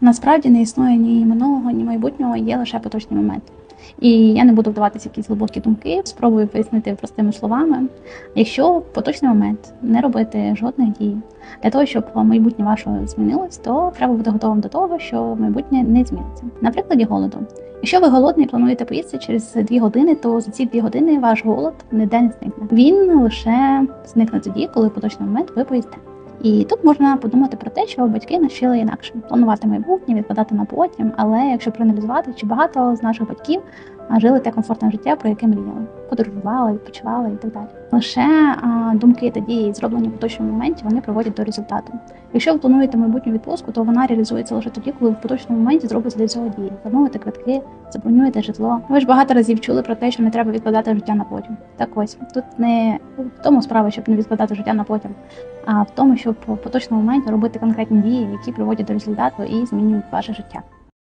Насправді не існує ні минулого, ні майбутнього, є лише поточний момент. І я не буду вдаватися в якісь глибокі думки, спробую пояснити простими словами. Якщо в поточний момент не робити жодних дій для того, щоб майбутнє ваше змінилось, то треба бути готовим до того, що майбутнє не зміниться. На прикладі голоду. Якщо ви голодний плануєте поїсти через дві години, то за ці дві години ваш голод ніде не зникне. Він лише зникне тоді, коли в поточний момент ви поїсте. І тут можна подумати про те, що батьки навчили інакше планувати майбутнє, відкладати на потім. Але якщо проаналізувати, чи багато з наших батьків а, жили те комфортне життя, про яке мріяли, подорожували, відпочивали і так далі. Лише а, думки та дії, зроблені в поточному моменті, вони приводять до результату. Якщо ви плануєте майбутню відпустку, то вона реалізується лише тоді, коли в поточному моменті зробите для цього дії. Замовите квитки, забронюєте житло. Ви ж багато разів чули про те, що не треба відкладати життя на потім. Так ось тут не в тому справа, щоб не відкладати життя на потім, а в тому, щоб в поточному моменті робити конкретні дії, які приводять до результату і змінюють ваше життя.